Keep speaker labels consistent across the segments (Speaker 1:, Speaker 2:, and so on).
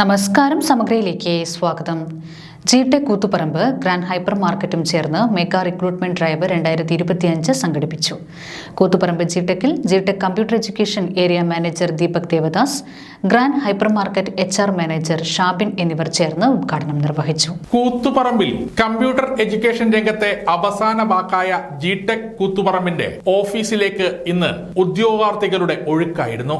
Speaker 1: നമസ്കാരം സമഗ്രയിലേക്ക് സ്വാഗതം. G Tech Koothuparamba Grand Hyper മാർക്കറ്റും ചേർന്ന് മെഗാ റിക്രൂട്ട്മെന്റ് ഡ്രൈവ് രണ്ടായിരത്തി ഇരുപത്തിയഞ്ച് സംഘടിപ്പിച്ചു. Koothuparamba G ടെക്കിൽ G Tech computer education area manager Deepak Devadas Grand Hyper market H R manager Shabin എന്നിവർ ചേർന്ന് ഉദ്ഘാടനം നിർവഹിച്ചു.
Speaker 2: കൂത്തുപറമ്പിൽ കമ്പ്യൂട്ടർ എഡ്യൂക്കേഷൻ രംഗത്തെ അവസാന വാക്കായ ജി ടെക് കൂത്തുപറമ്പിന്റെ ഓഫീസിലേക്ക് ഇന്ന് ഉദ്യോഗാർത്ഥികളുടെ ഒഴുക്കായിരുന്നു.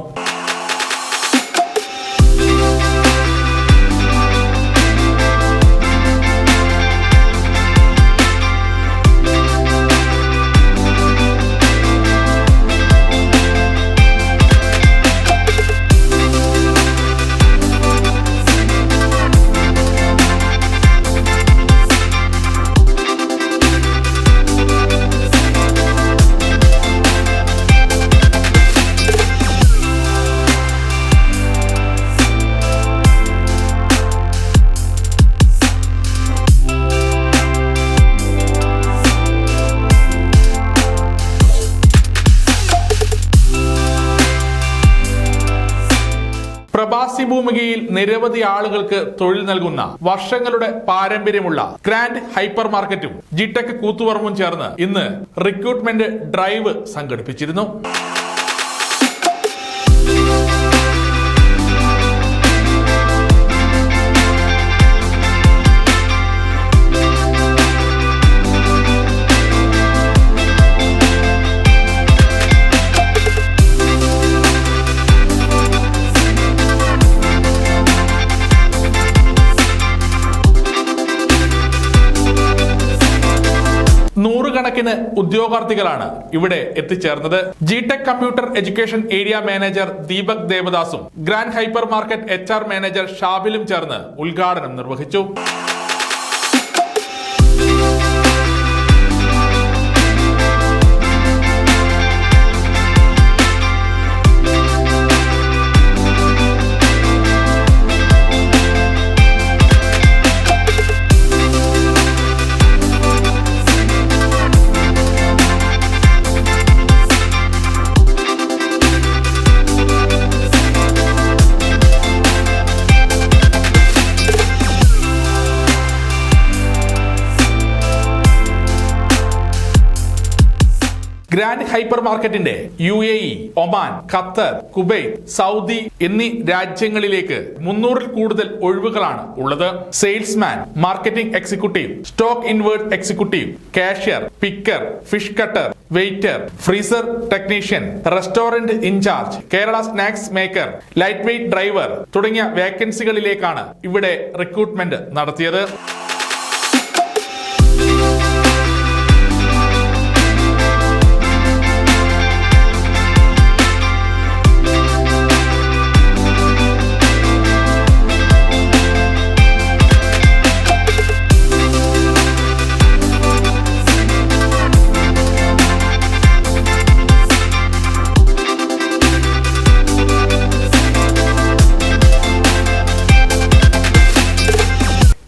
Speaker 2: പ്രവാസി ഭൂമികയിൽ നിരവധി ആളുകൾക്ക് തൊഴിൽ നൽകുന്ന വർഷങ്ങളുടെ പാരമ്പര്യമുള്ള ഗ്രാൻഡ് ഹൈപ്പർ മാർക്കറ്റും ജിടെക് കൂത്തുപറമ്പും ചേർന്ന് ഇന്ന് റിക്രൂട്ട്മെന്റ് ഡ്രൈവ് സംഘടിപ്പിച്ചിരുന്നു. നൂറുകണക്കിന് ഉദ്യോഗാർത്ഥികളാണ് ഇവിടെ എത്തിച്ചേർന്നത്. G tech computer education area manager Deepak ദേവദാസും grand hyper market H manager ഷാബിലും ചേർന്ന് ഉദ്ഘാടനം നിർവഹിച്ചു. ഗ്രാൻഡ് ഹൈപ്പർ മാർക്കറ്റിന്റെ U A E Oman Qatar Kuwait Saudi എന്നീ രാജ്യങ്ങളിലേക്ക് മുന്നൂറിൽ കൂടുതൽ ഒഴിവുകളാണ് ഉള്ളത്. Salesman marketing executive stock invert executive cashier picker fish cutter waiter freezer technician restaurant in charge Kerala snacks maker light weight driver തുടങ്ങിയ വേക്കൻസികളിലേക്കാണ് ഇവിടെ റിക്രൂട്ട്മെന്റ് നടത്തിയത്.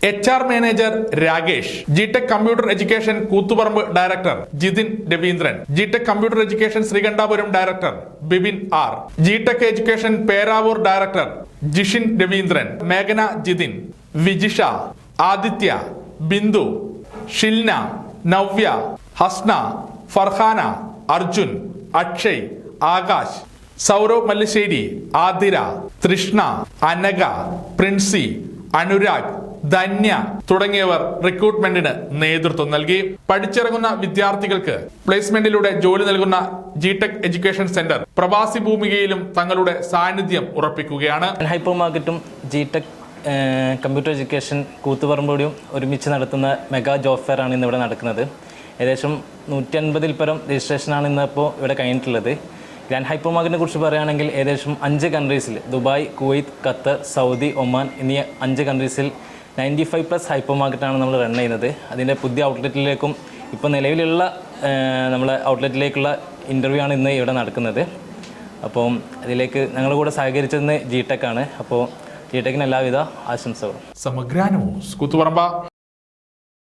Speaker 2: H R manager Rakesh G tech computer education Koothuparamba director Jithin Raveendran G tech computer education Sreekandapuram director Bibin R G tech education Peravoor director Jishin Raveendran മേഘന Jithin Vijisha Aditya Bindu Shilna Navya Hasna Farhana Arjun Akshay Akash Sourav Mallassery Athira തൃഷ്ണ അനക പ്രിൻസി അനുരാഗ് ധന്യ തുടങ്ങിയവർ റിക്രൂട്ട്മെന്റിന് നേതൃത്വം നൽകി. പഠിച്ചിറങ്ങുന്ന വിദ്യാർത്ഥികൾക്ക് പ്ലേസ്മെന്റിലൂടെ ജോലി നൽകുന്ന ജി ടെക് എഡ്യൂക്കേഷൻ സെന്റർ പ്രവാസി ഭൂമികയിലും തങ്ങളുടെ സാന്നിധ്യം ഉറപ്പിക്കുകയാണ്.
Speaker 3: ഹൈപ്പർ മാർക്കറ്റും ജി ടെക് കമ്പ്യൂട്ടർ എഡ്യൂക്കേഷൻ കൂത്തുപറമ്പോടിയും ഒരുമിച്ച് നടത്തുന്ന മെഗാ ജോബ് ഫെയർ ആണ് ഇന്ന് ഇവിടെ നടക്കുന്നത്. ഏകദേശം നൂറ്റി അൻപതിൽ പരം രജിസ്ട്രേഷനാണ് ഇന്നിപ്പോൾ ഇവിടെ കഴിഞ്ഞിട്ടുള്ളത്. ഗ്രാൻഡ് ഹൈപ്പർ മാർക്കറ്റിനെ കുറിച്ച് പറയുകയാണെങ്കിൽ ഏകദേശം അഞ്ച് കൺട്രീസിൽ Dubai Kuwait Qatar Saudi Oman എന്നീ അഞ്ച് കൺട്രീസിൽ നയന്റി ഫൈവ് പ്ലസ് ഹൈപ്പർ മാർക്കറ്റാണ് നമ്മൾ റൺ ചെയ്യുന്നത്. അതിന്റെ പുതിയ ഔട്ട്ലെറ്റിലേക്കും ഇപ്പോൾ നിലവിലുള്ള നമ്മളെ ഔട്ട്ലെറ്റിലേക്കുള്ള ഇന്റർവ്യൂ ആണ് ഇന്ന് ഇവിടെ നടക്കുന്നത്. അപ്പം അതിലേക്ക് ഞങ്ങളുടെ കൂടെ സഹകരിച്ചതെന്ന് ജി ടെക് ആണ്. അപ്പോൾ ജി ടെക്കിന് എല്ലാവിധ ആശംസകളും.
Speaker 2: സമഗ്ര ന്യൂസ് കൂത്തുപറമ്പ